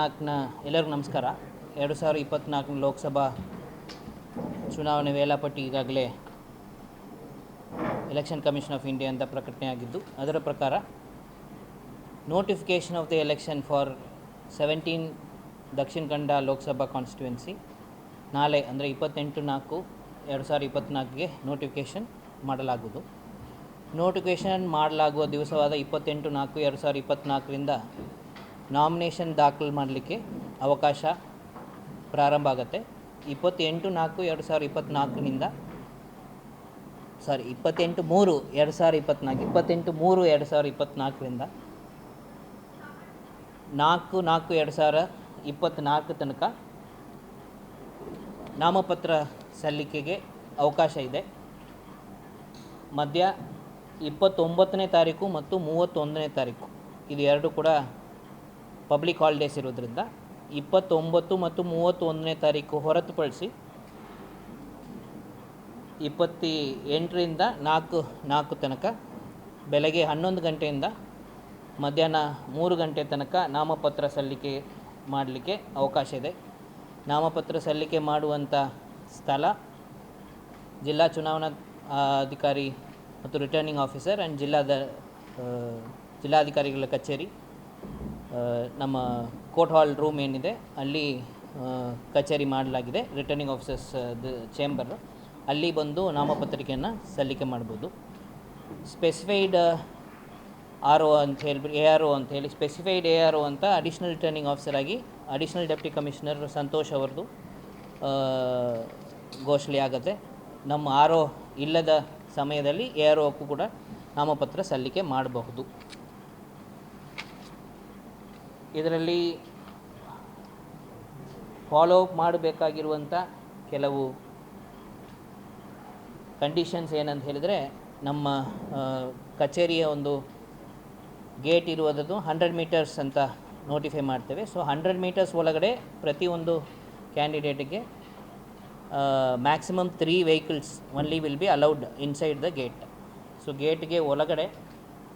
ನಾಲ್ಕನ ಎಲ್ಲರಿಗೂ ನಮಸ್ಕಾರ. ಎರಡು ಸಾವಿರದ ಇಪ್ಪತ್ತ್ನಾಲ್ಕನ ಲೋಕಸಭಾ ಚುನಾವಣೆ ವೇಳಾಪಟ್ಟಿ ಈಗಾಗಲೇ ಎಲೆಕ್ಷನ್ ಕಮಿಷನ್ ಆಫ್ ಇಂಡಿಯಾ ಅಂತ ಪ್ರಕಟಣೆ ಆಗಿದ್ದು, ಅದರ ಪ್ರಕಾರ notification of the election for seventeen Dakshina Kannada Lok Sabha constituency ನಾಳೆ ಅಂದರೆ ಇಪ್ಪತ್ತೆಂಟು ನಾಲ್ಕು ಎರಡು ಸಾವಿರದ ಇಪ್ಪತ್ತ್ನಾಲ್ಕಿಗೆ ನೋಟಿಫಿಕೇಷನ್ ಮಾಡಲಾಗುವುದು. ನೋಟಿಫಿಕೇಷನ್ ಮಾಡಲಾಗುವ ದಿವಸವಾದ ಇಪ್ಪತ್ತೆಂಟು ನಾಲ್ಕು ಎರಡು ಸಾವಿರದ ಇಪ್ಪತ್ತ್ನಾಲ್ಕರಿಂದ ನಾಮಿನೇಷನ್ ದಾಖಲು ಮಾಡಲಿಕ್ಕೆ ಅವಕಾಶ ಪ್ರಾರಂಭ ಆಗುತ್ತೆ. ಇಪ್ಪತ್ತೆಂಟು ನಾಲ್ಕು, ಎರಡು ಸಾವಿರ ಇಪ್ಪತ್ತ್ನಾಲ್ಕರಿಂದ ಸಾರಿ, ಇಪ್ಪತ್ತೆಂಟು ಮೂರು, ಎರಡು ಸಾವಿರ ಇಪ್ಪತ್ತ್ನಾಲ್ಕು ಇಪ್ಪತ್ತೆಂಟು ಮೂರು, ಎರಡು ಸಾವಿರ ಇಪ್ಪತ್ತ್ನಾಲ್ಕರಿಂದ ನಾಲ್ಕು ನಾಲ್ಕು, ಎರಡು ಸಾವಿರ ಇಪ್ಪತ್ತ್ನಾಲ್ಕು ತನಕ ನಾಮಪತ್ರ ಸಲ್ಲಿಕೆಗೆ ಅವಕಾಶ ಇದೆ. ಮಧ್ಯ ಇಪ್ಪತ್ತೊಂಬತ್ತನೇ ತಾರೀಕು ಮತ್ತು ಮೂವತ್ತೊಂದನೇ ತಾರೀಕು. ಇದು ಎರಡು ಕೂಡ ಪಬ್ಲಿಕ್ ಹಾಲಿಡೇಸ್ ಇರೋದ್ರಿಂದ ಇಪ್ಪತ್ತೊಂಬತ್ತು ಮತ್ತು ಮೂವತ್ತೊಂದನೇ ತಾರೀಕು ಹೊರತುಪಡಿಸಿ ಇಪ್ಪತ್ತಿ ಎಂಟರಿಂದ ನಾಲ್ಕು ನಾಲ್ಕು ತನಕ, ಬೆಳಗ್ಗೆ ಹನ್ನೊಂದು ಗಂಟೆಯಿಂದ ಮಧ್ಯಾಹ್ನ ಮೂರು ಗಂಟೆ ತನಕ ನಾಮಪತ್ರ ಸಲ್ಲಿಕೆ ಮಾಡಲಿಕ್ಕೆ ಅವಕಾಶ ಇದೆ. ನಾಮಪತ್ರ ಸಲ್ಲಿಕೆ ಮಾಡುವಂಥ ಸ್ಥಳ ಜಿಲ್ಲಾ ಚುನಾವಣಾ ಅಧಿಕಾರಿ ಮತ್ತು ರಿಟರ್ನಿಂಗ್ ಆಫೀಸರ್ ಆ್ಯಂಡ್ ಜಿಲ್ಲಾದ ಜಿಲ್ಲಾಧಿಕಾರಿಗಳ ಕಚೇರಿ. ನಮ್ಮ ಕೋರ್ಟ್ ಹಾಲ್ ರೂಮ್ ಏನಿದೆ, ಅಲ್ಲಿ ಕಚೇರಿ ಮಾಡಲಾಗಿದೆ ರಿಟರ್ನಿಂಗ್ ಆಫೀಸರ್ಸ್ ಚೇಂಬರ್ ಅಲ್ಲಿ ಬಂದು ನಾಮಪತ್ರಿಕೆಯನ್ನು ಸಲ್ಲಿಕೆ ಮಾಡ್ಬೋದು. ಸ್ಪೆಸಿಫೈಡ್ ಆರ್ ಒ ಅಂತ ಹೇಳಿ ಎ ಆರ್ ಒ ಅಂತ ಹೇಳಿ ಸ್ಪೆಸಿಫೈಡ್ ಎ ಆರ್ ಒ ಅಂತ ಅಡಿಷ್ನಲ್ ರಿಟರ್ನಿಂಗ್ ಆಫೀಸರ್ ಆಗಿ ಅಡಿಷ್ನಲ್ ಡೆಪ್ಟಿ ಕಮಿಷನರ್ ಸಂತೋಷ್ ಅವ್ರದ್ದು ಘೋಷಣೆ ಆಗುತ್ತೆ. ನಮ್ಮ ಆರ್ ಒ ಇಲ್ಲದ ಸಮಯದಲ್ಲಿ ಎ ಆರ್ ಒಕ್ಕೂ ಕೂಡ ನಾಮಪತ್ರ ಸಲ್ಲಿಕೆ ಮಾಡಬಹುದು. ಇದರಲ್ಲಿ ಫಾಲೋ ಅಪ್ ಮಾಡಬೇಕಾಗಿರುವಂಥ ಕೆಲವು ಕಂಡೀಷನ್ಸ್ ಏನಂತ ಹೇಳಿದರೆ, ನಮ್ಮ ಕಚೇರಿಯ ಒಂದು ಗೇಟ್ ಇರುವುದದು ಹಂಡ್ರೆಡ್ ಮೀಟರ್ಸ್ ಅಂತ ನೋಟಿಫೈ ಮಾಡ್ತೇವೆ. ಸೊ ಹಂಡ್ರೆಡ್ ಮೀಟರ್ಸ್ ಒಳಗಡೆ ಪ್ರತಿಯೊಂದು ಕ್ಯಾಂಡಿಡೇಟಿಗೆ maximum three vehicles only will be allowed inside the gate so ಗೇಟ್ಗೆ ಒಳಗಡೆ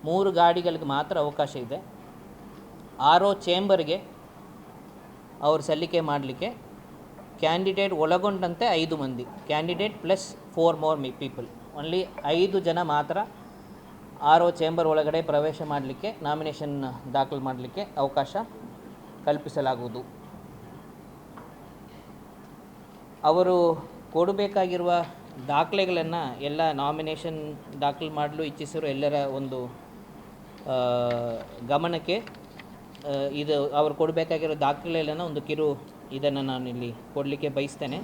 ಮೂರು ಗಾಡಿಗಳಿಗೆ ಮಾತ್ರ ಅವಕಾಶ ಇದೆ. ಆರ್ ಒ ಚೇಂಬರ್ಗೆ ಅವರು ಸಲ್ಲಿಕೆ ಮಾಡಲಿಕ್ಕೆ ಕ್ಯಾಂಡಿಡೇಟ್ ಒಳಗೊಂಡಂತೆ ಐದು ಮಂದಿ. Candidate plus four more me, people. Only ಐದು ಜನ ಮಾತ್ರ ಆರ್ ಒ ಚೇಂಬರ್ ಒಳಗಡೆ ಪ್ರವೇಶ ಮಾಡಲಿಕ್ಕೆ, ನಾಮಿನೇಷನ್ ದಾಖಲು ಮಾಡಲಿಕ್ಕೆ ಅವಕಾಶ ಕಲ್ಪಿಸಲಾಗುವುದು. ಅವರು ಕೊಡಬೇಕಾಗಿರುವ ದಾಖಲೆಗಳನ್ನು ಎಲ್ಲ ನಾಮಿನೇಷನ್ ದಾಖಲು ಮಾಡಲು ಇಚ್ಛಿಸಿರೋ ಎಲ್ಲರ ಒಂದು ಗಮನಕ್ಕೆ ಇದು ಅವ್ರು ಕೊಡಬೇಕಾಗಿರೋ ದಾಖಲೆಗಳನ್ನು ಒಂದು ಕಿರು ಇದನ್ನು ನಾನು ಇಲ್ಲಿ ಕೊಡಲಿಕ್ಕೆ ಬಯಸ್ತೇನೆ.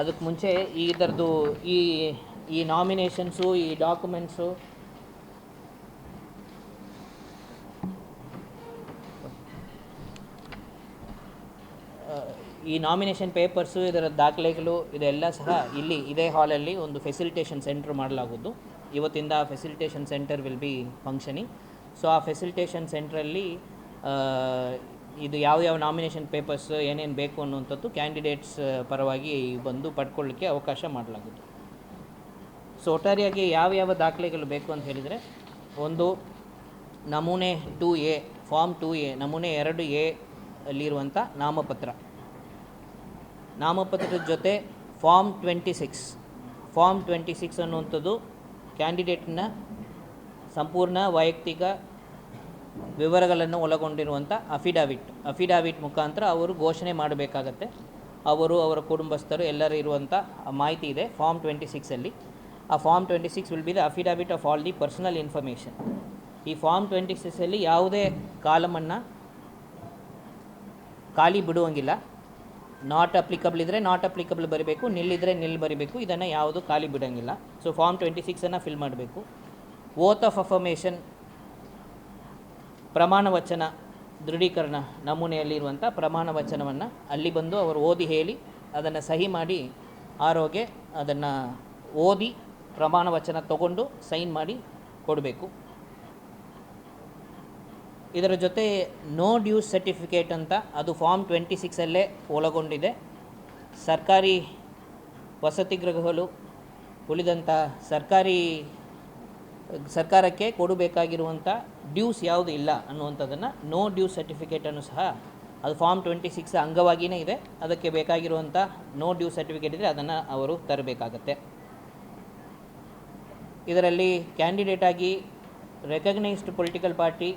ಅದಕ್ಕೆ ಮುಂಚೆ ಈ ಇದರದ್ದು ಈ ಈ ನಾಮಿನೇಷನ್ಸು ಈ ಡಾಕ್ಯುಮೆಂಟ್ಸು ಈ ನಾಮಿನೇಷನ್ ಪೇಪರ್ಸು ಇದರ ದಾಖಲೆಗಳು, ಇದೆಲ್ಲ ಸಹ ಇಲ್ಲಿ ಇದೇ ಹಾಲಲ್ಲಿ ಒಂದು ಫೆಸಿಲಿಟೇಷನ್ ಸೆಂಟ್ರ್ ಮಾಡಲಾಗುವುದು. ಇವತ್ತಿಂದ facilitation centre will be functioning so ಆ ಫೆಸಿಲಿಟೇಷನ್ ಸೆಂಟ್ರಲ್ಲಿ ಇದು ಯಾವ ಯಾವ ನಾಮಿನೇಷನ್ ಪೇಪರ್ಸ್ ಏನೇನು ಬೇಕು ಅನ್ನುವಂಥದ್ದು ಕ್ಯಾಂಡಿಡೇಟ್ಸ್ ಪರವಾಗಿ ಬಂದು ಪಡ್ಕೊಳ್ಳಿಕ್ಕೆ ಅವಕಾಶ ಮಾಡಲಾಗುತ್ತೆ. ಸೊ ಒಟ್ಟಾರೆಯಾಗಿ ಯಾವ ಯಾವ ದಾಖಲೆಗಳು ಬೇಕು ಅಂತ ಹೇಳಿದರೆ, ಒಂದು ನಮೂನೆ two A form two A, ನಮೂನೆ ಎರಡು ಎ ಅಲ್ಲಿರುವಂಥ ನಾಮಪತ್ರ. ನಾಮಪತ್ರದ ಜೊತೆ form twenty six form twenty six ಅನ್ನುವಂಥದ್ದು ಕ್ಯಾಂಡಿಡೇಟ್ನ ಸಂಪೂರ್ಣ ವೈಯಕ್ತಿಕ ವಿವರಗಳನ್ನು ಒಳಗೊಂಡಿರುವಂಥ ಅಫಿಡಾವಿಟ್. ಅಫಿಡಾವಿಟ್ ಮುಖಾಂತರ ಅವರು ಘೋಷಣೆ ಮಾಡಬೇಕಾಗತ್ತೆ. ಅವರು ಅವರ ಕುಟುಂಬಸ್ಥರು ಎಲ್ಲರೂ ಇರುವಂಥ ಮಾಹಿತಿ ಇದೆ ಫಾರ್ಮ್ ಟ್ವೆಂಟಿ ಸಿಕ್ಸಲ್ಲಿ ಆ form twenty six will be the affidavit of all the personal information. ಈ ಫಾರ್ಮ್ ಟ್ವೆಂಟಿ ಸಿಕ್ಸಲ್ಲಿ ಯಾವುದೇ ಕಾಲಮನ್ನು ಖಾಲಿ ಬಿಡುವಂಗಿಲ್ಲ. ನಾಟ್ ಅಪ್ಲಿಕಬಲ್ ಇದ್ದರೆ ನಾಟ್ ಅಪ್ಲಿಕಬಲ್ ಬರಬೇಕು, ನಿಲ್ಲಿದ್ರೆ ನಿಲ್ ಬರಬೇಕು, ಇದನ್ನು ಯಾವುದು ಖಾಲಿ ಬಿಡೋಂಗಿಲ್ಲ. ಸೊ ಫಾರ್ಮ್ ಟ್ವೆಂಟಿ ಸಿಕ್ಸನ್ನು ಫಿಲ್ ಮಾಡಬೇಕು. ಓತ್ ಆಫ್ ಅಫರ್ಮೇಷನ್ ಪ್ರಮಾಣ ವಚನ ದೃಢೀಕರಣ ನಮೂನೆಯಲ್ಲಿರುವಂಥ ಪ್ರಮಾಣ ವಚನವನ್ನು ಅಲ್ಲಿ ಬಂದು ಅವರು ಓದಿ ಹೇಳಿ ಅದನ್ನು ಸಹಿ ಮಾಡಿ ಆರೋಗ್ಯ ಅದನ್ನು ಓದಿ ಪ್ರಮಾಣ ವಚನ ತಗೊಂಡು ಸೈನ್ ಮಾಡಿ ಕೊಡಬೇಕು. ಇದರ ಜೊತೆ ನೋ ಡ್ಯೂಸ್ ಸರ್ಟಿಫಿಕೇಟ್ ಅಂತ ಅದು ಫಾರ್ಮ್ ಟ್ವೆಂಟಿ ಸಿಕ್ಸಲ್ಲೇ ಒಳಗೊಂಡಿದೆ. ಸರ್ಕಾರಿ ವಸತಿ ಗೃಹಗಳು ಉಳಿದಂಥ ಸರ್ಕಾರಿ ಸರ್ಕಾರಕ್ಕೆ ಕೊಡಬೇಕಾಗಿರುವಂಥ ಡ್ಯೂಸ್ ಯಾವುದು ಇಲ್ಲ ಅನ್ನುವಂಥದ್ದನ್ನು ನೋ ಡ್ಯೂಸ್ ಸರ್ಟಿಫಿಕೇಟನ್ನು ಸಹ ಅದು ಫಾರ್ಮ್ ಟ್ವೆಂಟಿ ಸಿಕ್ಸ್ ಅಂಗವಾಗಿಯೇ ಇದೆ. ಅದಕ್ಕೆ ಬೇಕಾಗಿರುವಂಥ ನೋ ಡ್ಯೂ ಸರ್ಟಿಫಿಕೇಟ್ ಇದ್ದರೆ ಅದನ್ನು ಅವರು ತರಬೇಕಾಗತ್ತೆ. ಇದರಲ್ಲಿ ಕ್ಯಾಂಡಿಡೇಟ್ ಆಗಿ ರೆಕಗ್ನೈಸ್ಡ್ ಪೊಲಿಟಿಕಲ್ ಪಾರ್ಟಿ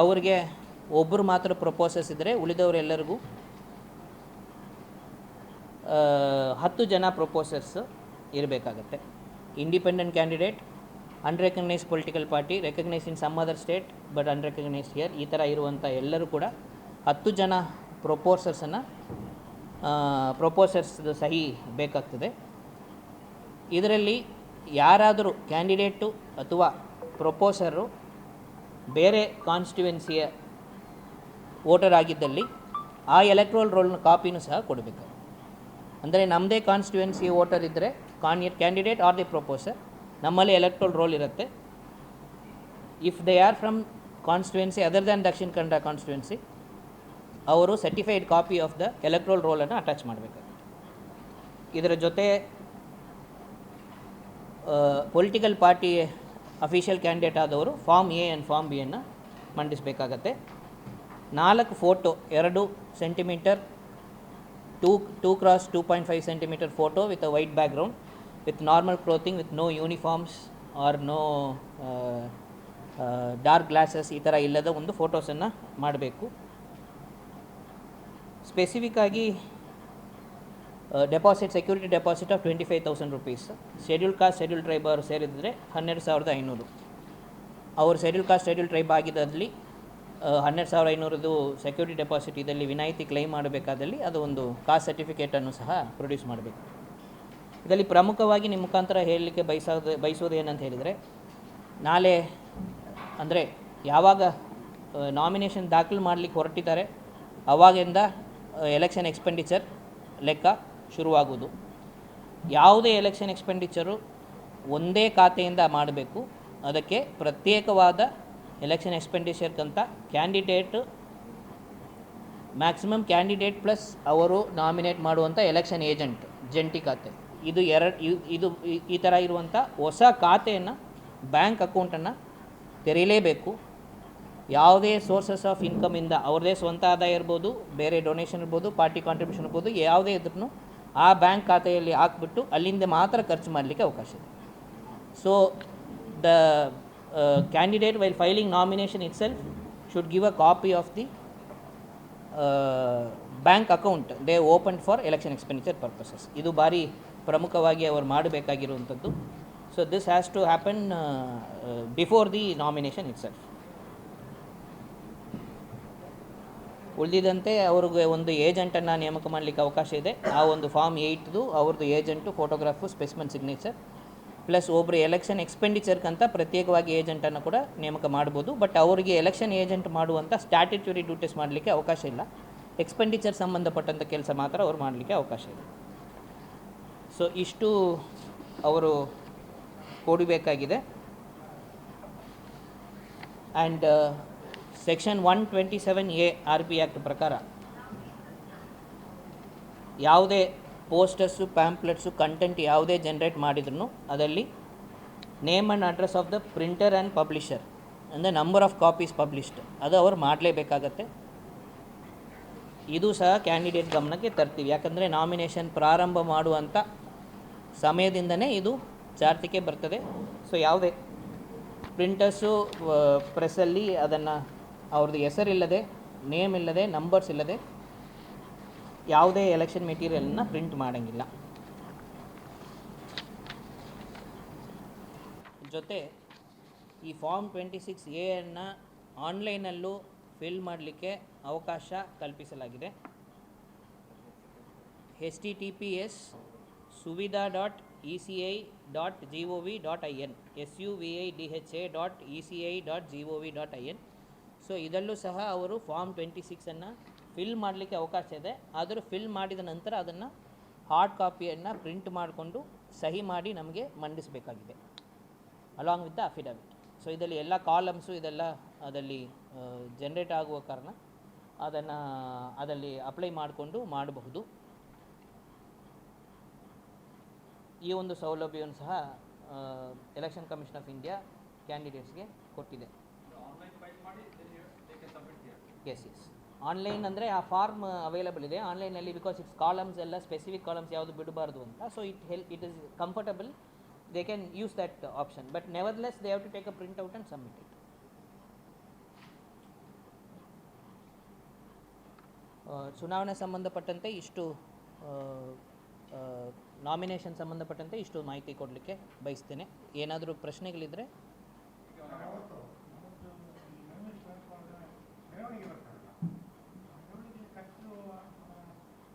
ಅವರಿಗೆ ಒಬ್ಬರು ಮಾತ್ರ ಪ್ರಪೋಸಸ್ ಇದ್ದರೆ ಉಳಿದವರೆಲ್ಲರಿಗೂ ಹತ್ತು ಜನ ಪ್ರೊಪೋಸರ್ಸ್ ಇರಬೇಕಾಗತ್ತೆ. Independent candidate unrecognise political party recognise in some other state but unrecognise here ಈ ಥರ ಇರುವಂಥ ಎಲ್ಲರೂ ಕೂಡ ಹತ್ತು ಜನ ಪ್ರೊಪೋಸರ್ಸನ್ನು ಪ್ರೊಪೋಸರ್ಸ್ದು ಸಹಿ ಬೇಕಾಗ್ತದೆ. ಇದರಲ್ಲಿ ಯಾರಾದರೂ ಕ್ಯಾಂಡಿಡೇಟು ಅಥವಾ ಪ್ರೊಪೋಸರು ಬೇರೆ ಕಾನ್ಸ್ಟಿಟ್ಯುವೆನ್ಸಿಯ ವೋಟರ್ ಆಗಿದ್ದಲ್ಲಿ ಆ ಎಲೆಕ್ಟ್ರೋಲ್ ರೋಲ್ನ ಕಾಪಿನೂ ಸಹ ಕೊಡಬೇಕು ಅಂದರೆ ನಮ್ಮದೇ ಕಾನ್ಸ್ಟಿಟ್ಯುವೆನ್ಸಿ ವೋಟರ್ ಇದ್ದರೆ con candidate are the proposer ನಮ್ಮಲ್ಲಿ ಎಲೆಕ್ಟ್ರೋಲ್ ರೋಲ್ ಇರುತ್ತೆ. If they are from constituency other than Dakshina Kannada constituency ಅವರು certified copy of the electoral ರೋಲನ್ನು attach ಮಾಡಬೇಕಾಗುತ್ತೆ. ಇದರ ಜೊತೆ ಪೊಲಿಟಿಕಲ್ ಪಾರ್ಟಿ ಅಫಿಷಿಯಲ್ ಕ್ಯಾಂಡಿಡೇಟ್ ಆದವರು ಫಾರ್ಮ್ ಎ ಆ್ಯಂಡ್ ಫಾರ್ಮ್ ಬಿಯನ್ನು ಮಂಡಿಸಬೇಕಾಗತ್ತೆ. ನಾಲ್ಕು ಫೋಟೋ ಎರಡು centimetre two two cross two point five centimetre photo with a white normal clothing with no uniforms or no dark glasses ಈ ಥರ ಇಲ್ಲದ ಒಂದು ಫೋಟೋಸನ್ನು ಮಾಡಬೇಕು. ಸ್ಪೆಸಿಫಿಕ್ ಆಗಿ deposit security deposit of twenty five thousand rupees schedule caste schedule tribe ಅವರು ಸೇರಿದರೆ ಹನ್ನೆರಡು ಸಾವಿರದ ಐನೂರು. ಅವರು ಶೆಡ್ಯೂಲ್ ಕಾಸ್ಟ್ ಶೆಡ್ಯೂಲ್ ಟ್ರೈಬ್ ಆಗಿದ್ದಲ್ಲಿ ಹನ್ನೆರಡು ಸಾವಿರ ಐನೂರದು ಸೆಕ್ಯೂರಿಟಿ ಡೆಪಾಸಿಟ್ ಇದರಲ್ಲಿ ವಿನಾಯಿತಿ ಕ್ಲೈಮ್ ಮಾಡಬೇಕಾದಲ್ಲಿ ಅದು ಒಂದು ಕಾಸ್ಟ್ ಸರ್ಟಿಫಿಕೇಟನ್ನು ಸಹ ಪ್ರೊಡ್ಯೂಸ್ ಮಾಡಬೇಕು. ಇದರಲ್ಲಿ ಪ್ರಮುಖವಾಗಿ ನಿಮ್ಮ ಮುಖಾಂತರ ಹೇಳಲಿಕ್ಕೆ ಬಯಸೋದು ಬಯಸೋದು ಏನಂತ ಹೇಳಿದರೆ, ನಾಳೆ ಅಂದರೆ ಯಾವಾಗ ನಾಮಿನೇಷನ್ ದಾಖಲು ಮಾಡಲಿಕ್ಕೆ ಹೊರಟಿದ್ದಾರೆ, ಅವಾಗಿಂದ ಎಲೆಕ್ಷನ್ ಎಕ್ಸ್ಪೆಂಡಿಚರ್ ಲೆಕ್ಕ ಶುರುವಾಗುವುದು. ಯಾವುದೇ ಎಲೆಕ್ಷನ್ ಎಕ್ಸ್ಪೆಂಡಿಚರು ಒಂದೇ ಖಾತೆಯಿಂದ ಮಾಡಬೇಕು. ಅದಕ್ಕೆ ಪ್ರತ್ಯೇಕವಾದ ಎಲೆಕ್ಷನ್ ಎಕ್ಸ್ಪೆಂಡಿಚರ್ಗಂತ ಕ್ಯಾಂಡಿಡೇಟ್ ಮ್ಯಾಕ್ಸಿಮಮ್ ಕ್ಯಾಂಡಿಡೇಟ್ ಪ್ಲಸ್ ಅವರು ನಾಮಿನೇಟ್ ಮಾಡುವಂಥ ಎಲೆಕ್ಷನ್ ಏಜೆಂಟ್ ಜಂಟಿ ಖಾತೆ. ಇದು ಎರಡು ಇದು ಈ- ಥರ ಇರುವಂಥ ಹೊಸ ಖಾತೆಯನ್ನು ಬ್ಯಾಂಕ್ ಅಕೌಂಟನ್ನು ತೆರೀಲೇಬೇಕು ಯಾವುದೇ ಸೋರ್ಸಸ್ ಆಫ್ ಇನ್ಕಮಿಂದ ಅವ್ರದೇ ಸ್ವಂತ ಆದಾಯ ಇರ್ಬೋದು, ಬೇರೆ ಡೊನೇಷನ್ ಇರ್ಬೋದು ಪಾರ್ಟಿ ಕಾಂಟ್ರಿಬ್ಯೂಷನ್ ಇರ್ಬೋದು, ಯಾವುದೇ ಇದ್ರೂ ಆ ಬ್ಯಾಂಕ್ ಖಾತೆಯಲ್ಲಿ ಹಾಕ್ಬಿಟ್ಟು ಅಲ್ಲಿಂದ ಮಾತ್ರ ಖರ್ಚು ಮಾಡಲಿಕ್ಕೆ ಅವಕಾಶ ಇದೆ. So the candidate while filing nomination it should should a a copy of the bank account they open for election expenditure purposes ಇದು ಭಾರಿ ಪ್ರಮುಖವಾಗಿ ಅವರು ಮಾಡಬೇಕಾಗಿರುವಂಥದ್ದು. So this has to happen before the nomination itself ಉಳಿದಿದಂತೆ ಅವ್ರಿಗೆ ಒಂದು ಏಜೆಂಟನ್ನು ನೇಮಕ ಮಾಡಲಿಕ್ಕೆ ಅವಕಾಶ ಇದೆ. ಆ ಒಂದು ಫಾರ್ಮ್ ಏಯ್ಟ್ದು ಅವ್ರದ್ದು agent photograph specimen signature plus ಒಬ್ಬರು ಎಲೆಕ್ಷನ್ ಎಕ್ಸ್ಪೆಂಡಿಚರ್ಗಂತ ಪ್ರತ್ಯೇಕವಾಗಿ ಏಜೆಂಟನ್ನು ಕೂಡ ನೇಮಕ ಮಾಡ್ಬೋದು. ಬಟ್ ಅವರಿಗೆ ಎಲೆಕ್ಷನ್ ಏಜೆಂಟ್ ಮಾಡುವಂಥ ಸ್ಟ್ಯಾಟ್ಯೂಟರಿ ಡ್ಯೂಟೀಸ್ ಮಾಡಲಿಕ್ಕೆ ಅವಕಾಶ ಇಲ್ಲ. ಎಕ್ಸ್ಪೆಂಡಿಚರ್ ಸಂಬಂಧಪಟ್ಟಂಥ ಕೆಲಸ ಮಾತ್ರ ಅವ್ರು ಮಾಡಲಿಕ್ಕೆ ಅವಕಾಶ ಇದೆ ಸೊ, ಇಷ್ಟು ಅವರು ಕೊಡಬೇಕಾಗಿದೆ. And section one twenty seven A R B act ಪ್ರಕಾರ ಯಾವುದೇ ಪೋಸ್ಟರ್ಸು, ಪ್ಯಾಂಪ್ಲೆಟ್ಸು ಕಂಟೆಂಟ್ ಯಾವುದೇ ಜನ್ರೇಟ್ ಮಾಡಿದ್ರು ಅದರಲ್ಲಿ name and address of the printer and publisher ಅಂದರೆ ನಂಬರ್ ಆಫ್ ಕಾಪೀಸ್ ಪಬ್ಲಿಷ್ಡ್ ಅದು ಅವ್ರು ಮಾಡಲೇಬೇಕಾಗತ್ತೆ. ಇದು ಸಹ ಕ್ಯಾಂಡಿಡೇಟ್ ಗಮನಕ್ಕೆ ತರ್ತೀವಿ. ಯಾಕಂದರೆ ನಾಮಿನೇಷನ್ ಪ್ರಾರಂಭ ಮಾಡುವಂಥ ಸಮಯದಿಂದನೇ ಇದು ಜಾರ್ತಿಗೆ ಬರ್ತದೆ. ಸೊ ಯಾವುದೇ ಪ್ರಿಂಟರ್ಸು ಪ್ರೆಸ್ಸಲ್ಲಿ ಅದನ್ನು ಅವ್ರದ್ದು ಹೆಸರಿಲ್ಲದೆ ನೇಮ್ ಇಲ್ಲದೆ ನಂಬರ್ಸ್ ಇಲ್ಲದೆ ಯಾವುದೇ ಎಲೆಕ್ಷನ್ ಮೆಟೀರಿಯಲನ್ನು ಪ್ರಿಂಟ್ ಮಾಡೋಂಗಿಲ್ಲ. ಜೊತೆ ಈ ಫಾರ್ಮ್ ಟ್ವೆಂಟಿ ಸಿಕ್ಸ್ ಎ ಅನ್ನು ಆನ್ಲೈನಲ್ಲೂ ಫಿಲ್ ಮಾಡಲಿಕ್ಕೆ ಅವಕಾಶ ಕಲ್ಪಿಸಲಾಗಿದೆ. S T T P S Suvidha dot E C I dot G O V dot I N S U V I D H A dot E C I dot G O V dot I N so ಇದರಲ್ಲೂ ಸಹ ಅವರು form twenty ಸಿಕ್ಸನ್ನು fill ಮಾಡಲಿಕ್ಕೆ ಅವಕಾಶ ಇದೆ. ಆದರೂ fill ಮಾಡಿದ ನಂತರ ಅದನ್ನು ಹಾರ್ಡ್ ಕಾಪಿಯನ್ನು ಪ್ರಿಂಟ್ ಮಾಡಿಕೊಂಡು ಸಹಿ ಮಾಡಿ ನಮಗೆ ಮಂಡಿಸಬೇಕಾಗಿದೆ. Along with the affidavit so ಇದರಲ್ಲಿ ಎಲ್ಲ ಕಾಲಮ್ಸು ಇದೆಲ್ಲ ಅದರಲ್ಲಿ ಜನ್ರೇಟ್ ಆಗುವ ಕಾರಣ ಅದನ್ನು ಅದರಲ್ಲಿ ಅಪ್ಲೈ ಮಾಡಿಕೊಂಡು ಮಾಡಬಹುದು. ಈ ಒಂದು ಸೌಲಭ್ಯವನ್ನು ಸಹ ಎಲೆಕ್ಷನ್ ಕಮಿಷನ್ ಆಫ್ ಇಂಡಿಯಾ ಕ್ಯಾಂಡಿಡೇಟ್ಸ್ಗೆ ಕೊಟ್ಟಿದೆ. ಎಸ್ ಎಸ್ ಆನ್ಲೈನ್ ಅಂದರೆ ಆ ಫಾರ್ಮ್ ಅವೈಲಬಲ್ ಇದೆ. ಆನ್ಲೈನಲ್ಲಿ ಬಿಕಾಸ್ ಇಟ್ಸ್ ಕಾಲಮ್ಸ್ ಎಲ್ಲ ಸ್ಪೆಸಿಫಿಕ್ ಕಾಲಮ್ಸ್ ಯಾವುದು ಬಿಡಬಾರ್ದು ಅಂತ. So it L it is comfortable they can use that option but nevertheless they have to take a print out and submit it ಚುನಾವಣೆ ಸಂಬಂಧಪಟ್ಟಂತೆ ಇಷ್ಟು ನಾಮಿನೇಷನ್ ಸಂಬಂಧಪಟ್ಟಂತೆ ಇಷ್ಟು ಮಾಹಿತಿ ಕೊಡಲಿಕ್ಕೆ ಬಯಸ್ತೇನೆ. ಏನಾದರೂ ಪ್ರಶ್ನೆಗಳಿದ್ದರೆ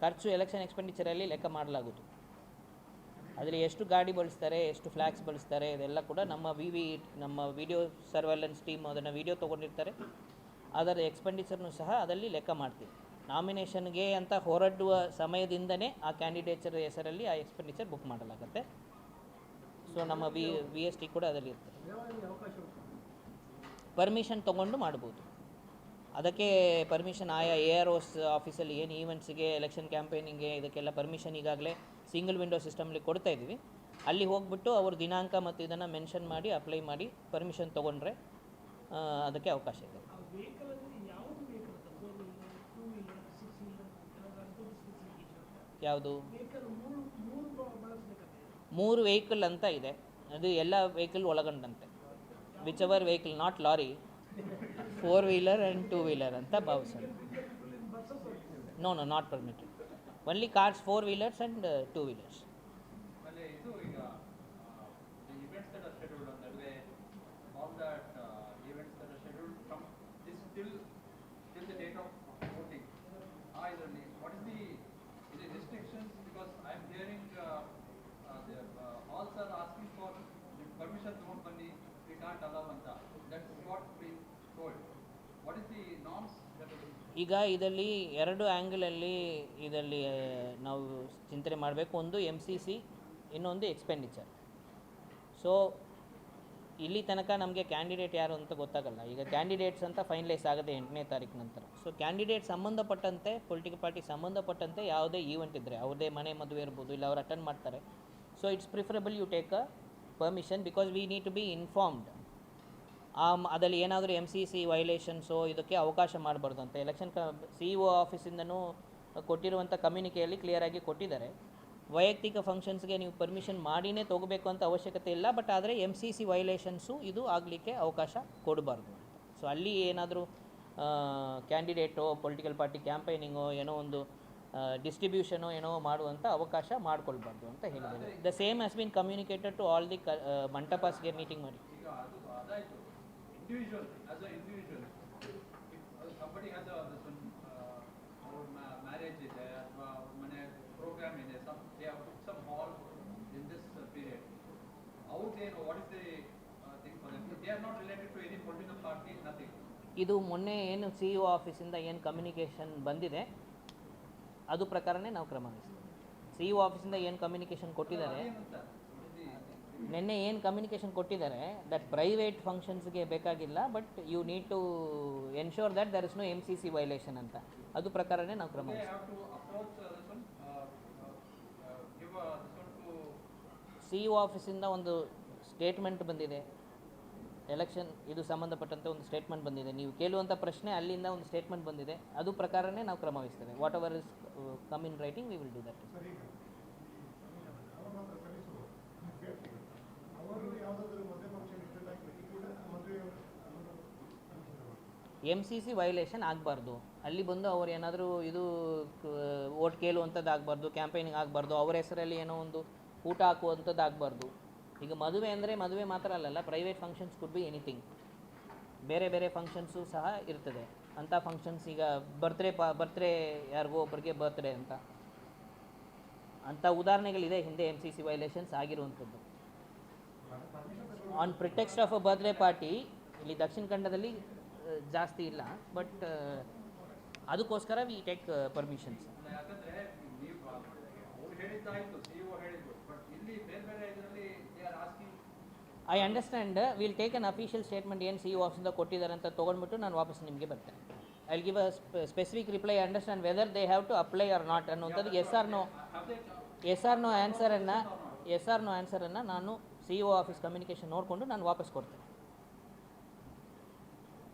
ಖರ್ಚು ಎಲೆಕ್ಷನ್ ಎಕ್ಸ್ಪೆಂಡಿಚರಲ್ಲಿ ಲೆಕ್ಕ ಮಾಡಲಾಗುವುದು. ಅದರಲ್ಲಿ ಎಷ್ಟು ಗಾಡಿ ಬಳಸ್ತಾರೆ, ಎಷ್ಟು ಫ್ಲ್ಯಾಗ್ಸ್ ಬಳಸ್ತಾರೆ, ಇದೆಲ್ಲ ಕೂಡ ನಮ್ಮ ವಿ ವಿ ನಮ್ಮ ವಿಡಿಯೋ ಸರ್ವೆಲೆನ್ಸ್ ಟೀಮ್ ಅದನ್ನು ವಿಡಿಯೋ ತೊಗೊಂಡಿರ್ತಾರೆ. ಅದರ ಎಕ್ಸ್ಪೆಂಡಿಚರ್ನು ಸಹ ಅದರಲ್ಲಿ ಲೆಕ್ಕ ಮಾಡ್ತೀವಿ. ನಾಮಿನೇಷನ್ಗೆ ಅಂತ ಹೊರಡುವ ಸಮಯದಿಂದನೇ ಆ ಕ್ಯಾಂಡಿಡೇಚರ್ ಹೆಸರಲ್ಲಿ ಆ ಎಕ್ಸ್ಪೆಂಡಿಚರ್ ಬುಕ್ ಮಾಡಲಾಗುತ್ತೆ. ಸೊ ನಮ್ಮ ವಿ ವಿ ಎಸ್ ಟಿ ಕೂಡ ಅದರಲ್ಲಿ ಇರ್ತದೆ ಪರ್ಮಿಷನ್ ತೊಗೊಂಡು ಮಾಡ್ಬೋದು. ಅದಕ್ಕೆ ಪರ್ಮಿಷನ್ ಆಯಾ ಎ ಆರ್ ಓಸ್ ಆಫೀಸಲ್ಲಿ ಏನು ಈವೆಂಟ್ಸ್ಗೆ ಎಲೆಕ್ಷನ್ ಕ್ಯಾಂಪೇನಿಂಗ್ಗೆ ಇದಕ್ಕೆಲ್ಲ ಪರ್ಮಿಷನ್ ಈಗಾಗಲೇ ಸಿಂಗಲ್ ವಿಂಡೋ ಸಿಸ್ಟಮ್ಲಿ ಕೊಡ್ತಾ ಇದ್ದೀವಿ ಅಲ್ಲಿ ಹೋಗ್ಬಿಟ್ಟು ಅವ್ರ ದಿನಾಂಕ ಮತ್ತು ಇದನ್ನು ಮೆನ್ಷನ್ ಮಾಡಿ ಅಪ್ಲೈ ಮಾಡಿ ಪರ್ಮಿಷನ್ ತೊಗೊಂಡ್ರೆ ಅದಕ್ಕೆ ಅವಕಾಶ ಇದೆ. ಯಾವುದು ಮೂರು ವೆಹಿಕಲ್ ಅಂತ ಇದೆ. ಅದು ಎಲ್ಲ ವೆಹಿಕಲ್ ಒಳಗೊಂಡಂತೆ. Which our vehicle not lorry four wheeler and two wheeler ಅಂತ ಭಾವಿಸೋಣ. Buses no no not permitted only cars four wheelers and two wheelers ಆಮೇಲೆ ಇದು ಈಗ events that are scheduled on that way all that events that are scheduled from this till till the date of voting ಆ ಇದರಲ್ಲಿ what is the ಇದು restrictions because I am hearing also are asking for permission ತೊಗೊಂಡು ಬನ್ನಿ V can't allow ಅಂತ that is what be told what is the norms that ಈಗ ಇದರಲ್ಲಿ ಎರಡು ಆ್ಯಂಗಲಲ್ಲಿ ಇದರಲ್ಲಿ ನಾವು ಚಿಂತನೆ ಮಾಡಬೇಕು. ಒಂದು ಎಂ ಸಿ ಸಿ ಇನ್ನೊಂದು ಎಕ್ಸ್ಪೆಂಡಿಚರ್ ಸೊ ಇಲ್ಲಿ ತನಕ ನಮಗೆ ಕ್ಯಾಂಡಿಡೇಟ್ ಯಾರು ಅಂತ ಗೊತ್ತಾಗಲ್ಲ. ಈಗ ಕ್ಯಾಂಡಿಡೇಟ್ಸ್ ಅಂತ ಫೈನಲೈಸ್ ಆಗದೆ ಎಂಟನೇ ತಾರೀಕು ನಂತರ. ಸೊ ಕ್ಯಾಂಡಿಡೇಟ್ ಸಂಬಂಧಪಟ್ಟಂತೆ ಪೊಲಿಟಿಕಲ್ ಪಾರ್ಟಿ ಸಂಬಂಧಪಟ್ಟಂತೆ ಯಾವುದೇ ಈವೆಂಟ್ ಇದ್ದರೆ ಅವ್ರದೇ ಮನೆ ಮದುವೆ ಇರ್ಬೋದು, ಇಲ್ಲ ಅವ್ರು ಅಟೆಂಡ್ ಮಾಡ್ತಾರೆ. So it's preferable you take a permission because we need to be informed ಆ ಅದರಲ್ಲಿ ಏನಾದರೂ ಎಂ ಸಿ ಸಿ ವೈಲೇಷನ್ಸು ಇದಕ್ಕೆ ಅವಕಾಶ ಮಾಡಬಾರ್ದು ಅಂತ ಎಲೆಕ್ಷನ್ ಕ ಸಿ ಇ ಒ ಆಫೀಸಿಂದನೂ ಕೊಟ್ಟಿರುವಂಥ ಕಮ್ಯುನಿಕೆಯಲ್ಲಿ ಕ್ಲಿಯರಾಗಿ ಕೊಟ್ಟಿದ್ದಾರೆ. ವೈಯಕ್ತಿಕ ಫಂಕ್ಷನ್ಸ್ಗೆ ನೀವು ಪರ್ಮಿಷನ್ ಮಾಡಿನೇ ತೊಗೋಬೇಕು ಅಂತ ಅವಶ್ಯಕತೆ ಇಲ್ಲ ಬಟ್ ಆದರೆ ಎಂ ಸಿ ಸಿ ವೈಲೇಷನ್ಸು ಇದು ಆಗಲಿಕ್ಕೆ ಅವಕಾಶ ಕೊಡಬಾರ್ದು ಅಂತ. ಸೊ ಅಲ್ಲಿ ಏನಾದರೂ ಕ್ಯಾಂಡಿಡೇಟೋ ಪೊಲಿಟಿಕಲ್ ಪಾರ್ಟಿ ಕ್ಯಾಂಪೈನಿಂಗೋ ಏನೋ ಒಂದು ಡಿಸ್ಟ್ರಿಬ್ಯೂಷನೋ ಏನೋ ಮಾಡುವಂಥ ಅವಕಾಶ ಮಾಡಿಕೊಳ್ಬಾರ್ದು ಅಂತ ಹೇಳಿದ್ದಾರೆ. The same has been communicated to all the ಕ ಮಂಟಪಾಸ್ಗೆ ಮೀಟಿಂಗ್ ಮಾಡಿ. Individual as a individual somebody uh, ಅವ್ರ ಮ್ಯಾರೇಜ್ ಇದೆ ಅಥವಾ ಅವ್ರ ಮನೆ ಪ್ರೋಗ್ರಾಮ್ ಇದೆ some they have book some hall in this period ಅವ್ರದ್ದೇನು what is the thing for them they are not related to any political party nothing ಇದು ಮೊನ್ನೆ ಏನು C E ಆಫೀಸಿಂದ ಏನು ಕಮ್ಯುನಿಕೇಷನ್ ಬಂದಿದೆ ಅದು ಪ್ರಕಾರನೇ ನಾವು ಕ್ರಮ ವಹಿಸ್ತೀವಿ. ಸಿ ಇ ಆಫೀಸಿಂದ ಏನು ಕಮ್ಯುನಿಕೇಷನ್ ಕೊಟ್ಟಿದ್ದಾರೆ ನಿನ್ನೆ ಏನು ಕಮ್ಯುನಿಕೇಷನ್ ಕೊಟ್ಟಿದ್ದಾರೆ ದಟ್ ಪ್ರೈವೇಟ್ ಫಂಕ್ಷನ್ಸ್ಗೆ ಬೇಕಾಗಿಲ್ಲ but you need to ensure that there is no M C C violation ಅಂತ. ಅದು ಪ್ರಕಾರನೇ ನಾವು ಕ್ರಮ ಸಿ ಇ ಆಫೀಸಿಂದ ಒಂದು ಸ್ಟೇಟ್ಮೆಂಟ್ ಬಂದಿದೆ. ಎಲೆಕ್ಷನ್ ಇದು ಸಂಬಂಧಪಟ್ಟಂತೆ ಒಂದು ಸ್ಟೇಟ್ಮೆಂಟ್ ಬಂದಿದೆ. ನೀವು ಕೇಳುವಂಥ ಪ್ರಶ್ನೆ ಅಲ್ಲಿಂದ ಒಂದು ಸ್ಟೇಟ್ಮೆಂಟ್ ಬಂದಿದೆ. ಅದು ಪ್ರಕಾರನೇ ನಾವು ಕ್ರಮ ವಹಿಸ್ತೇವೆ. Whatever is come in writing we will do that ಸರಿ ಈಗ ಅವರು ಮಾತ್ರ ಸಲ್ಲಿಸುವ ಅಭ್ಯರ್ಥಿಗಳು ಅವರು ಯಾವುದಾದ್ರೂ ಮದುವೆ ಫಂಕ್ಷನ್ ಇಷ್ಟೆಲ್ಲ ಈ ಕೂಡ ಮದುವೆ ಎಂ ಸಿ ಸಿ ವೈಲೇಷನ್ ಆಗಬಾರ್ದು. ಅಲ್ಲಿ ಬಂದು ಅವ್ರು ಏನಾದರೂ ಇದು ಓಟ್ ಕೇಳುವಂಥದ್ದು ಆಗಬಾರ್ದು ಕ್ಯಾಂಪೇನಿಂಗ್ ಆಗಬಾರ್ದು, ಅವ್ರ ಹೆಸರಲ್ಲಿ ಏನೋ ಒಂದು ಊಟ ಹಾಕುವಂಥದ್ದು ಆಗಬಾರ್ದು. ಈಗ ಮದುವೆ ಅಂದರೆ ಮದುವೆ ಮಾತ್ರ ಅಲ್ಲಲ್ಲ private functions could be anything ಬೇರೆ ಬೇರೆ ಫಂಕ್ಷನ್ಸು ಸಹ ಇರ್ತದೆ. ಅಂಥ ಫಂಕ್ಷನ್ಸ್ ಈಗ ಬರ್ತ್ಡೇ ಪ ಬರ್ತ್ಡೇ ಯಾರಿಗೋ ಒಬ್ಬರಿಗೆ ಬರ್ತ್ಡೇ ಅಂತ. ಅಂಥ ಉದಾಹರಣೆಗಳಿದೆ ಹಿಂದೆ ಎಂ ಸಿ ಸಿ ವೈಲೇಷನ್ಸ್ ಆಗಿರುವಂಥದ್ದು. On pretext of a birthday party ಇಲ್ಲಿ ದಕ್ಷಿಣ ಕನ್ನಡದಲ್ಲಿ ಜಾಸ್ತಿ ಇಲ್ಲ ಬಟ್ ಅದಕ್ಕೋಸ್ಕರ we take permissions I understand will take an official statement ಏನು ಸಿ ಇ ಆಫೀಸಿಂದ ಕೊಟ್ಟಿದ್ದಾರೆ ಅಂತ ತೊಗೊಂಡ್ಬಿಟ್ಟು ನಾನು ವಾಪಸ್ ನಿಮಗೆ ಬರ್ತೇನೆ. I give a specific reply understand whether they have to apply or not ಅನ್ನುವಂಥದ್ದು yes or no yes or no ಆನ್ಸರನ್ನು yes or no ಆನ್ಸರನ್ನು ನಾನು ಸಿ ಒ ಆಫೀಸ್ ಕಮ್ಯುನಿಕೇಷನ್ ನೋಡಿಕೊಂಡು ನಾನು ವಾಪಸ್ ಕೊಡ್ತೇನೆ.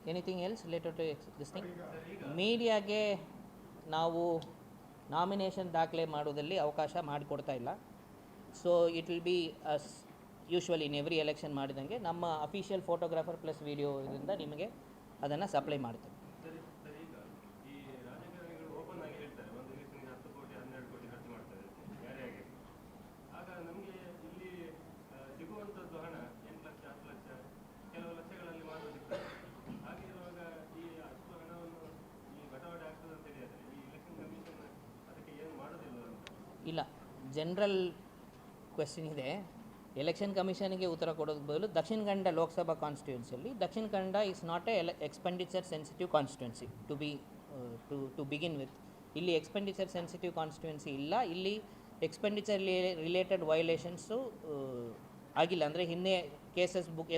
Anything else related to this thing ಮೀಡಿಯಾಗೆ ನಾವು nomination ದಾಖಲೆ ಮಾಡೋದಲ್ಲಿ ಅವಕಾಶ ಮಾಡಿಕೊಡ್ತಾ ಇಲ್ಲ. So it will be as usually in every election ಮಾಡಿದಂಗೆ ನಮ್ಮ ಅಫಿಷಿಯಲ್ ಫೋಟೋಗ್ರಾಫರ್ ಪ್ಲಸ್ ವಿಡಿಯೋ ಇದರಿಂದ ನಿಮಗೆ ಅದನ್ನು ಸಪ್ಲೈ ಮಾಡ್ತೇವೆ ಸರಿ ಸರ್ ಈಗ ಈ ರಾಜಕಾರಣಿಗಳು ಓಪನ್ ಆಗಿ ಹೇಳ್ತಾರೆ ಒಂದು ಎಲೆಕ್ಷನ್ಗೆ ಹತ್ತು ಕೋಟಿ ಹನ್ನೆರಡು ಕೋಟಿ ಖರ್ಚು ಮಾಡ್ತಾರೆ ಅಂತ ಯಾರೇ ಆಗಿ ಆಗ ನಮಗೆ ಇಲ್ಲಿ ಆ, ಸಿಗುವಂಥದ್ದು ಹಣ ಎಂಟು ಲಕ್ಷ ಹತ್ತು ಲಕ್ಷ ಕೆಲವು ಲಕ್ಷಗಳಲ್ಲಿ ಮಾಡೋದಿರ್ತದೆ ಹಾಗೆ ಇರುವಾಗ ಈ ಅಷ್ಟು ಹಣವನ್ನು ಈ ಬಟವಾಡೆ ಆಗ್ತದೆ ಅಂತ ಹೇಳಿದ್ರೆ ಈ ಇಲೆಕ್ಷನ್ ಕಮಿಷನ್ ಅದಕ್ಕೆ ಏನು ಮಾಡೋದಿಲ್ಲ ಅಂತ ಇಲ್ಲ ಜನರಲ್ ಕ್ವೆಶ್ಚನ್ ಇದೆ. ಎಲೆಕ್ಷನ್ ಕಮಿಷನ್ಗೆ ಉತ್ತರ ಕೊಡೋದಕ್ಕೆ ಬದಲು Dakshina Kannada Lok Sabha ಕಾನ್ಸ್ಟಿಟ್ಯೂನ್ಸಿಯಲ್ಲಿ Dakshina Kannada is not a expenditure sensitive constituency to be to to begin with ಇಲ್ಲಿ ಎಕ್ಸ್ಪೆಂಡಿಚರ್ ಸೆನ್ಸಿಟಿವ್ ಕಾನ್ಸ್ಟಿಟ್ಯೂನ್ಸಿ ಇಲ್ಲ. ಇಲ್ಲಿ ಎಕ್ಸ್ಪೆಂಡಿಚರ್ ರಿಲೇಟೆಡ್ ವೈಲೇಷನ್ಸು ಆಗಿಲ್ಲ. ಅಂದರೆ ಹಿಂದೆ cases book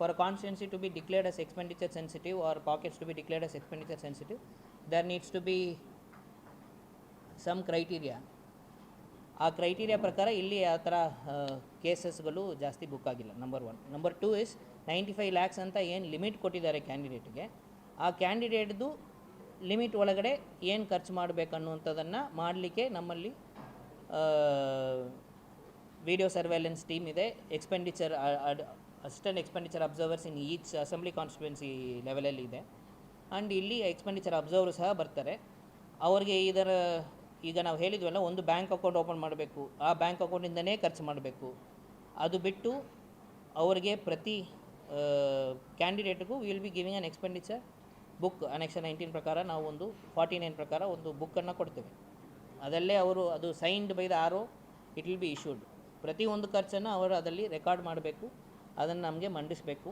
for constituency to be declared as expenditure sensitive or pockets to be declared as expenditure sensitive there needs to be some criteria ಆ criteria ಪ್ರಕಾರ ಇಲ್ಲಿ ಆ ಥರ ಕೇಸಸ್ಗಳು ಜಾಸ್ತಿ ಬುಕ್ ಆಗಿಲ್ಲ. Number one number two is ninety five lakhs ಅಂತ ಏನು ಲಿಮಿಟ್ ಕೊಟ್ಟಿದ್ದಾರೆ ಕ್ಯಾಂಡಿಡೇಟ್ಗೆ ಆ ಕ್ಯಾಂಡಿಡೇಟ್ದು ಲಿಮಿಟ್ ಒಳಗಡೆ ಏನು ಖರ್ಚು ಮಾಡಬೇಕು ಅನ್ನುವಂಥದ್ದನ್ನು ಮಾಡಲಿಕ್ಕೆ ನಮ್ಮಲ್ಲಿ ವಿಡಿಯೋ ಸರ್ವೆಲೆನ್ಸ್ ಟೀಮ್ ಇದೆ. Expenditure assistant expenditure observers in each assembly constituency ಲೆವೆಲಲ್ಲಿ ಇದೆ. ಆ್ಯಂಡ್ ಇಲ್ಲಿ ಎಕ್ಸ್ಪೆಂಡಿಚರ್ ಅಬ್ಸರ್ವರ್ ಸಹ ಬರ್ತಾರೆ. ಅವ್ರಿಗೆ ಇದರ ಈಗ ನಾವು ಹೇಳಿದ್ವಲ್ಲ, ಒಂದು ಬ್ಯಾಂಕ್ ಅಕೌಂಟ್ ಓಪನ್ ಮಾಡಬೇಕು. ಆ ಬ್ಯಾಂಕ್ ಅಕೌಂಟಿಂದನೇ ಖರ್ಚು ಮಾಡಬೇಕು. ಅದು ಬಿಟ್ಟು ಅವರಿಗೆ ಪ್ರತಿ ಕ್ಯಾಂಡಿಡೇಟ್ಗೂ will be giving an expenditure book annexure nineteen ಪ್ರಕಾರ ನಾವು ಒಂದು ಫಾರ್ಟಿ ನೈನ್ ಪ್ರಕಾರ ಒಂದು ಬುಕ್ಕನ್ನು ಕೊಡ್ತೇವೆ. ಅದಲ್ಲೇ ಅವರು, ಅದು signed by the R it will be issued ಪ್ರತಿಯೊಂದು ಖರ್ಚನ್ನು ಅವರು ಅದರಲ್ಲಿ ರೆಕಾರ್ಡ್ ಮಾಡಬೇಕು. ಅದನ್ನು ನಮಗೆ ಮಂಡಿಸಬೇಕು.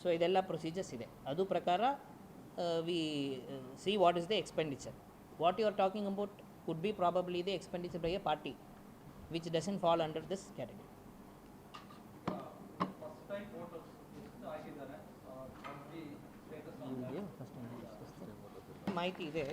ಸೊ ಇದೆಲ್ಲ ಪ್ರೊಸೀಜರ್ಸ್ ಇದೆ. ಅದು ಪ್ರಕಾರ we see what is the expenditure what you are talking about could be probably the expenditure by a party which doesn't fall under this category first time voters ಎಷ್ಟು ಆಗಿದ್ದಾರೆ status ಮಾಹಿತಿ ಇದೆ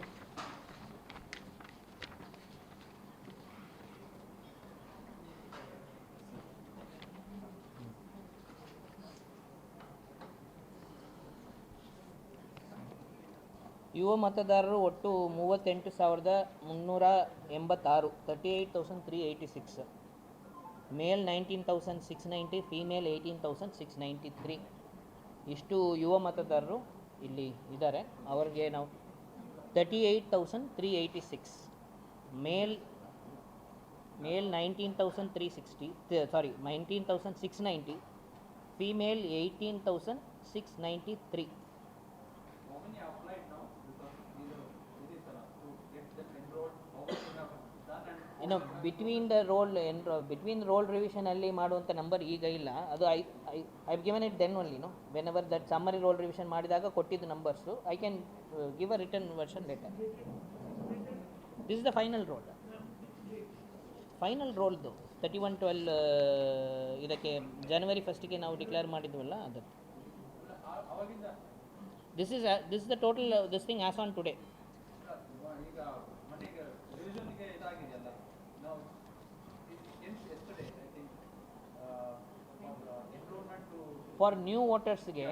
ಯುವ ಮತದಾರರು ಒಟ್ಟು ಮೂವತ್ತೆಂಟು ಸಾವಿರದ ಮುನ್ನೂರ ಎಂಬತ್ತಾರು thirty eight thousand three eighty six male nineteen thousand six ninety female eighteen thousand six ninety three ಇಷ್ಟು ಯುವ ಮತದಾರರು ಇಲ್ಲಿ ಇದ್ದಾರೆ. ಅವ್ರಿಗೆ ನಾವು thirty eight thousand three eighty six male male nineteen thousand three sixty sorry nineteen thousand six ninety female eighteen thousand six ninety three ಇನ್ನು between the roll and between roll revision ಅಲ್ಲಿ ಮಾಡುವಂಥ ನಂಬರ್ ಈಗ ಇಲ್ಲ. ಅದು I I I given it then only no whenever that summary roll revision ಮಾಡಿದಾಗ ಕೊಟ್ಟಿದ್ದು numbers I can give a return version letter this is the final roll final ರೋಲ್ದು thirty one twelve ಇದಕ್ಕೆ ಜನವರಿ ಫಸ್ಟಿಗೆ ನಾವು declare ಮಾಡಿದ್ವಲ್ಲ ಅದು. ಆ- ಅವಾಗಿಂದ this is this the total this thing as on today ಈಗ ಮತ್ತೆ ಈಗ ರಿವಿಷನ್ಗೆ ಇದಾಗಿದೆಯಲ್ಲ ನಾವು yesterday I think enrolment to for new ವೋಟರ್ಸ್ಗೆ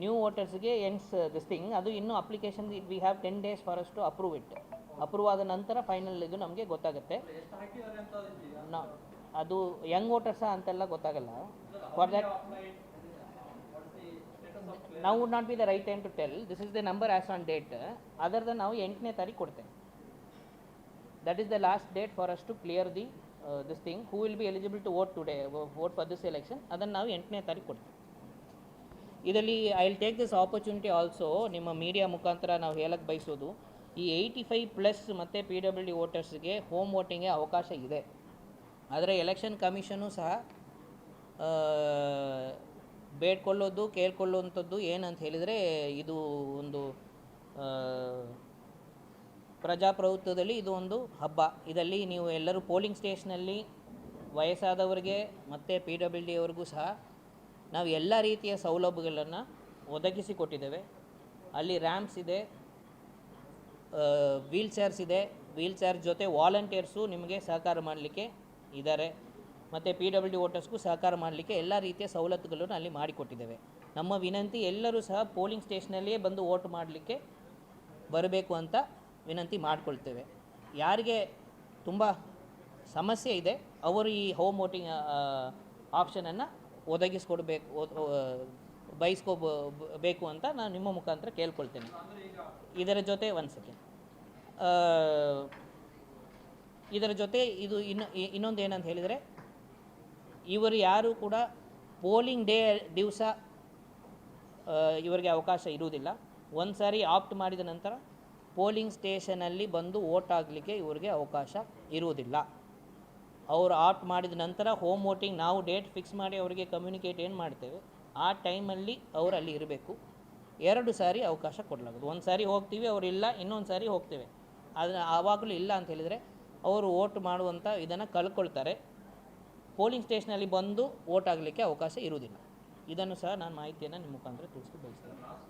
new ವೋಟರ್ಸ್ಗೆ ಎನ್ಸ್ ದಿಸ್ ಥಿಂಗ್ ಅದು ಇನ್ನೂ application we have ten days for us to approve it approve ಆದ ನಂತರ ಫೈನಲ್ ಇದು ನಮಗೆ ಗೊತ್ತಾಗುತ್ತೆ. ಅದು ಯಂಗ್ ವೋಟರ್ಸ ಅಂತೆಲ್ಲ ಗೊತ್ತಾಗಲ್ಲ. For that? ನಾವು would not be the right time to tell this is the number as on date ಅದರ್ದ ನಾವು ಎಂಟನೇ ತಾರೀಕು ಕೊಡ್ತೇವೆ that is the last date for us to clear the this thing who will be eligible to vote today vote for this election ಅದನ್ನು ನಾವು ಎಂಟನೇ ತಾರೀಕು ಕೊಡ್ತೇವೆ. ಇದರಲ್ಲಿ I will take this opportunity also ನಿಮ್ಮ ಮೀಡಿಯಾ ಮುಖಾಂತರ ನಾವು ಹೇಳಕ್ಕೆ ಬಯಸೋದು, ಈ ಏಯ್ಟಿ ಫೈವ್ ಪ್ಲಸ್ ಮತ್ತು ಪಿ ಡಬ್ಲ್ಯೂ ಡಿ ವೋಟರ್ಸ್ಗೆ ಹೋಮ್ ವೋಟಿಂಗ್ಗೆ ಅವಕಾಶ ಇದೆ. ಆದರೆ ಎಲೆಕ್ಷನ್ ಕಮಿಷನು ಸಹ ಬೇಡ್ಕೊಳ್ಳೋದು, ಕೇಳ್ಕೊಳ್ಳುವಂಥದ್ದು ಏನಂತ ಹೇಳಿದರೆ, ಇದು ಒಂದು ಪ್ರಜಾಪ್ರಭುತ್ವದಲ್ಲಿ ಇದು ಒಂದು ಹಬ್ಬ. ಇದರಲ್ಲಿ ನೀವು ಎಲ್ಲರೂ ಪೋಲಿಂಗ್ ಸ್ಟೇಷನಲ್ಲಿ ವಯಸ್ಸಾದವರಿಗೆ ಮತ್ತು ಪಿ ಡಬ್ಲ್ಯೂ ಡಿ ಅವ್ರಿಗೂ ಸಹ ನಾವು ಎಲ್ಲ ರೀತಿಯ ಸೌಲಭ್ಯಗಳನ್ನು ಒದಗಿಸಿಕೊಟ್ಟಿದ್ದೇವೆ ಅಲ್ಲಿ ರ್ಯಾಂಪ್ಸ್ ಇದೆ ವೀಲ್ ಚೇರ್ಸ್ ಇದೆ. ವೀಲ್ ಚೇರ್ ಜೊತೆ ವಾಲಂಟಿಯರ್ಸು ನಿಮಗೆ ಸಹಕಾರ ಮಾಡಲಿಕ್ಕೆ ಇದ್ದಾರೆ ಮತ್ತು ಪಿ ಡಬ್ಲ್ಯೂ ಡಿ ವೋಟರ್ಸ್ಗೂ ಸಹಕಾರ ಮಾಡಲಿಕ್ಕೆ ಎಲ್ಲ ರೀತಿಯ ಸವಲತ್ತುಗಳನ್ನು ಅಲ್ಲಿ ಮಾಡಿಕೊಟ್ಟಿದ್ದೇವೆ. ನಮ್ಮ ವಿನಂತಿ ಎಲ್ಲರೂ ಸಹ ಪೋಲಿಂಗ್ ಸ್ಟೇಷನಲ್ಲಿಯೇ ಬಂದು ವೋಟ್ ಮಾಡಲಿಕ್ಕೆ ಬರಬೇಕು ಅಂತ ವಿನಂತಿ ಮಾಡಿಕೊಳ್ತೇವೆ. ಯಾರಿಗೆ ತುಂಬ ಸಮಸ್ಯೆ ಇದೆ, ಅವರು ಈ ಹೋಮ್ ವೋಟಿಂಗ್ ಆಪ್ಷನನ್ನು ಒದಗಿಸ್ಕೊಡ್ಬೇಕು, ಒ- ಬೇಕು ಅಂತ ನಾನು ನಿಮ್ಮ ಮುಖಾಂತರ ಕೇಳ್ಕೊಳ್ತೇನೆ. ಇದರ ಜೊತೆ ಒಂದು ಸೆಕೆಂಡ್ ಇದರ ಜೊತೆ ಇದು ಇನ್ನು ಇನ್ನೊಂದು ಏನಂತ ಹೇಳಿದರೆ, ಇವರು ಯಾರು ಕೂಡ ಪೋಲಿಂಗ್ ಡೇ, ದಿವಸ ಇವರಿಗೆ ಅವಕಾಶ ಇರುವುದಿಲ್ಲ. ಒಂದು ಸಾರಿ ಆಪ್ಟ್ ಮಾಡಿದ ನಂತರ ಪೋಲಿಂಗ್ ಸ್ಟೇಷನಲ್ಲಿ ಬಂದು ವೋಟ್ ಆಗಲಿಕ್ಕೆ ಇವರಿಗೆ ಅವಕಾಶ ಇರುವುದಿಲ್ಲ. ಅವರು ಆಪ್ಟ್ ಮಾಡಿದ ನಂತರ ಹೋಮ್ ವೋಟಿಂಗ್ ನಾವು ಡೇಟ್ ಫಿಕ್ಸ್ ಮಾಡಿ ಅವರಿಗೆ ಕಮ್ಯುನಿಕೇಟ್ ಏನು ಮಾಡ್ತೇವೆ, ಆ ಟೈಮಲ್ಲಿ ಅವರು ಅಲ್ಲಿ ಇರಬೇಕು. ಎರಡು ಸಾರಿ ಅವಕಾಶ ಕೊಡಲಾಗೋದು. ಒಂದು ಸಾರಿ ಹೋಗ್ತೀವಿ, ಅವರು ಇಲ್ಲ, ಇನ್ನೊಂದು ಸಾರಿ ಹೋಗ್ತೇವೆ. ಆದರೆ ಆವಾಗಲೂ ಇಲ್ಲ ಅಂತ ಹೇಳಿದರೆ ಅವರು ವೋಟ್ ಮಾಡುವಂಥ ಇದನ್ನು ಕಳ್ಕೊಳ್ತಾರೆ. ಪೋಲಿಂಗ್ ಸ್ಟೇಷನಲ್ಲಿ ಬಂದು ವೋಟ್ ಆಗಲಿಕ್ಕೆ ಅವಕಾಶ ಇರುವುದಿಲ್ಲ. ಇದನ್ನು ಸಹ ನಾನು ಮಾಹಿತಿಯನ್ನು ನಿಮ್ಮ ಮುಖಾಂತರ ತಿಳಿಸ್ತು ಬಯಸ್ತೇನೆ.